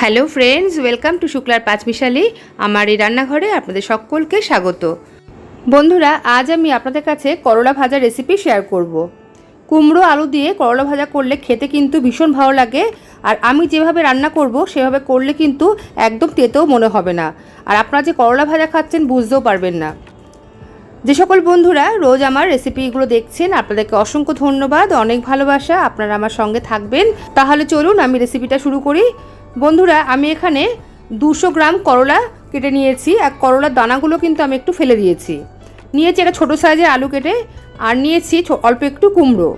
Hello friends, welcome to শুক্লার পাঁচমিশালি আমার এই রান্নাঘরে আপনাদের সকলকে স্বাগত। বন্ধুরা, আজ আমি আপনাদের কাছে করলা ভাজা রেসিপি শেয়ার করব। কুমড়ো, আলু দিয়ে করলা ভাজা করলে খেতে কিন্তু ভীষণ ভালো লাগে, আর আমি যেভাবে রান্না করব, সেভাবে করলে কিন্তু একদম তেতেও মনে হবে না। আর আপনারা যে করলা ভাজা খাচ্ছেন, বুঝতেও পারবেন না। যে সকল বন্ধুরা রোজ আমার রেসিপিগুলো দেখছেন, আপনাদেরকে অসংখ্য ধন্যবাদ, অনেক ভালোবাসা, আপনারা আমার সঙ্গে থাকবেন। তাহলে চলুন আমি রেসিপিটা শুরু করি। বন্ধুরা, আমি এখানে দুশো গ্রাম করলা কেটে নিয়েছি। আর করলার দানাগুলো কিন্তু আমি একটু ফেলে দিয়েছি। নিয়েছি একটা ছোটো সাইজের আলু কেটে, আর নিয়েছি অল্প একটু কুমড়ো।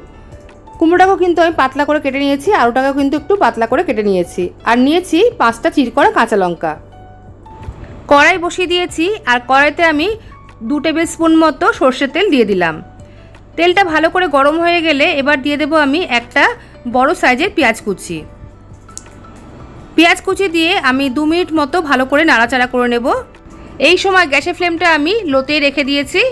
কুমড়োটাকেও কিন্তু আমি পাতলা করে কেটে নিয়েছি, আলুটাকেও কিন্তু একটু পাতলা করে কেটে নিয়েছি। আর নিয়েছি পাঁচটা চির করা কাঁচা লঙ্কা। কড়াই বসিয়ে দিয়েছি, আর কড়াইতে আমি দু টেবিল স্পুন মতো সর্ষের তেল দিয়ে দিলাম। তেলটা ভালো করে গরম হয়ে গেলে এবার দিয়ে দেবো আমি একটা বড় সাইজের পেঁয়াজ কুচি। পেঁয়াজ কুচি দিয়ে আমি দু মিনিট মতো ভালো করে নাড়াচাড়া করে নেব। এই সময় গ্যাসের ফ্লেমটা আমি লোতেই রেখে দিয়েছি।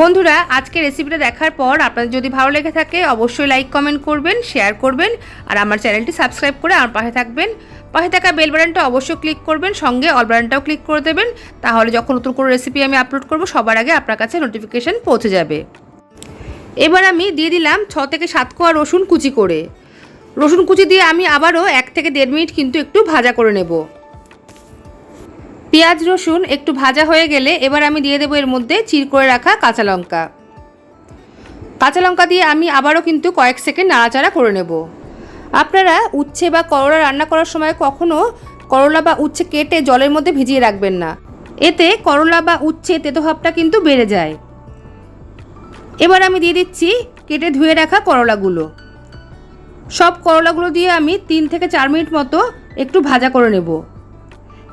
বন্ধুরা আজকে রেসিপিটা দেখার পর আপনাদের যদি ভালো লেগে থাকে, অবশ্যই লাইক, কমেন্ট করবেন, শেয়ার করবেন আর আমার চ্যানেলটি সাবস্ক্রাইব করে আমার পাশে থাকবেন। পাশে থাকা বেল বাটনটা অবশ্যই ক্লিক করবেন, সঙ্গে অল বাটনটাও ক্লিক করে দেবেন। তাহলে যখন নতুন কোনো রেসিপি আমি আপলোড করব, সবার আগে আপনার কাছে নোটিফিকেশান পৌঁছে যাবে। এবার আমি দিয়ে দিলাম ছ থেকে সাত কোয়া রসুন কুচি করে। রসুন কুচি দিয়ে আমি আবারও এক থেকে দেড় মিনিট কিন্তু একটু ভাজা করে নেব। পেঁয়াজ, রসুন একটু ভাজা হয়ে গেলে এবার আমি দিয়ে দেবো এর মধ্যে চির করে রাখা কাঁচা লঙ্কা। কাঁচা লঙ্কা দিয়ে আমি আবারও কিন্তু কয়েক সেকেন্ড নাড়াচাড়া করে নেব। আপনারা উচ্ছে বা করলা রান্না করার সময় কখনও করলা বা উচ্ছে কেটে জলের মধ্যে ভিজিয়ে রাখবেন না। এতে করলা বা উচ্ছে তেতোভাবটা কিন্তু বেড়ে যায়। এবার আমি দিয়ে দিচ্ছি কেটে ধুয়ে রাখা করলাগুলো। সব করলাগুলো দিয়ে আমি তিন থেকে চার মিনিট মতো একটু ভাজা করে নেব।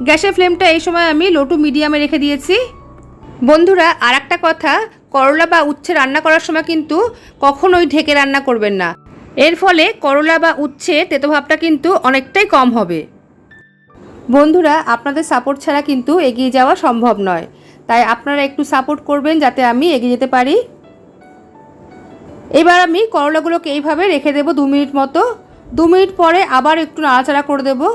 গ্যাসের ফ্লেমটা এই সময় আমি লো টু মিডিয়ামে রেখে দিয়েছি। বন্ধুরা আর একটা কথা, করলা বা উচ্ছে রান্না করার সময় কিন্তু কখনোই ঢেকে রান্না করবেন না। এর ফলে করলা বা উচ্ছে তেতোভাবটা কিন্তু অনেকটাই কম হবে। বন্ধুরা, আপনাদের সাপোর্ট ছাড়া কিন্তু এগিয়ে যাওয়া সম্ভব নয়। তাই আপনারা একটু সাপোর্ট করবেন যাতে আমি এগিয়ে যেতে পারি। এবার আমি করলাগুলোকে এইভাবে রেখে দেবো দু মিনিট মতো। দু মিনিট পরে আবার একটু নাড়াচাড়া করে দেবো।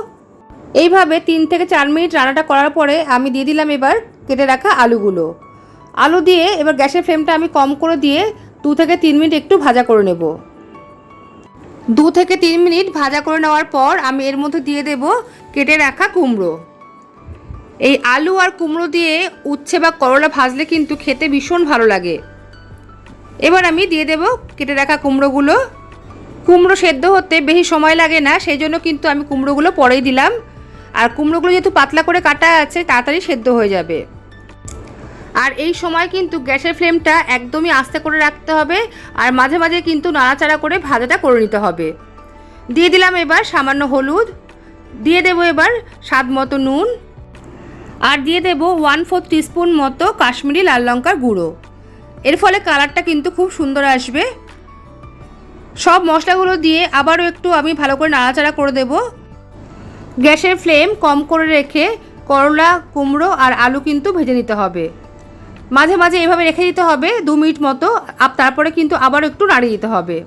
এইভাবে তিন থেকে চার মিনিট রান্নাটা করার পরে আমি দিয়ে দিলাম এবার কেটে রাখা আলুগুলো। আলু দিয়ে এবার গ্যাসের ফ্লেমটা আমি কম করে দিয়ে দু থেকে তিন মিনিট একটু ভাজা করে নেব। দু থেকে তিন মিনিট ভাজা করে নেওয়ার পর আমি এর মধ্যে দিয়ে দেব কেটে রাখা কুমড়ো। এই আলু আর কুমড়ো দিয়ে উচ্ছে বা করলা ভাজলে কিন্তু খেতে ভীষণ ভালো লাগে। এবার আমি দিয়ে দেব কেটে রাখা কুমড়োগুলো। কুমড়ো সেদ্ধ হতে বেশি সময় লাগে না সেই জন্য কিন্তু আমি কুমড়োগুলো পরেই দিলাম। আর কুমড়োগুলো যেহেতু পাতলা করে কাটা আছে, তাড়াতাড়ি সেদ্ধ হয়ে যাবে। আর এই সময় কিন্তু গ্যাসের ফ্লেমটা একদমই আস্তে করে রাখতে হবে, আর মাঝে মাঝে কিন্তু নাড়াচাড়া করে ভাজাটা করে নিতে হবে। দিয়ে দিলাম এবার সামান্য হলুদ। দিয়ে দেবো এবার স্বাদ মতো নুন। আর দিয়ে দেবো ওয়ান ফোর্থ টিস্পুন মতো কাশ্মীরি লাল লঙ্কার গুঁড়ো। এর ফলে কালারটা কিন্তু খুব সুন্দর আসবে। সব মশলাগুলো দিয়ে আবারও একটু আমি ভালো করে নাড়াচাড়া করে দেব। গ্যাসের ফ্লেম কম করে রেখে করলা, কুমড়ো আর আলু কিন্তু ভেজে নিতে হবে। মাঝে মাঝে এভাবে রেখে দিতে হবে দু মিনিট মতো তারপরে কিন্তু আবারও একটু নাড়িয়ে দিতে হবে।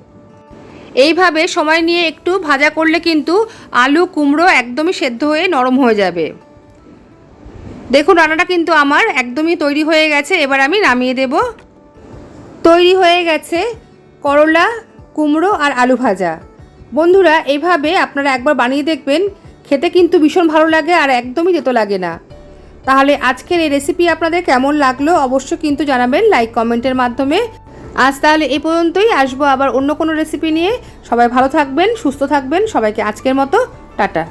এইভাবে সময় নিয়ে একটু ভাজা করলে কিন্তু আলু, কুমড়ো একদমই সেদ্ধ হয়ে নরম হয়ে যাবে। দেখুন রান্নাটা কিন্তু আমার একদমই তৈরি হয়ে গেছে, এবার আমি নামিয়ে দেব। তৈরি হয়ে গেছে করলা, কুমড়ো আর আলু ভাজা। বন্ধুরা এইভাবে আপনারা একবার বানিয়ে দেখবেন, খেতে কিন্তু ভীষণ ভালো লাগে আর একদমই তেতো লাগে না। তাহলে আজকের এই রেসিপি আপনাদের কেমন লাগল অবশ্যই কিন্তু জানাবেন লাইক কমেন্টের মাধ্যমে। আজ তাহলে এই পর্যন্তই, আসব আবার অন্য কোনো রেসিপি নিয়ে। সবাই ভালো থাকবেন, সুস্থ থাকবেন, সবাইকে আজকের মতো, টাটা।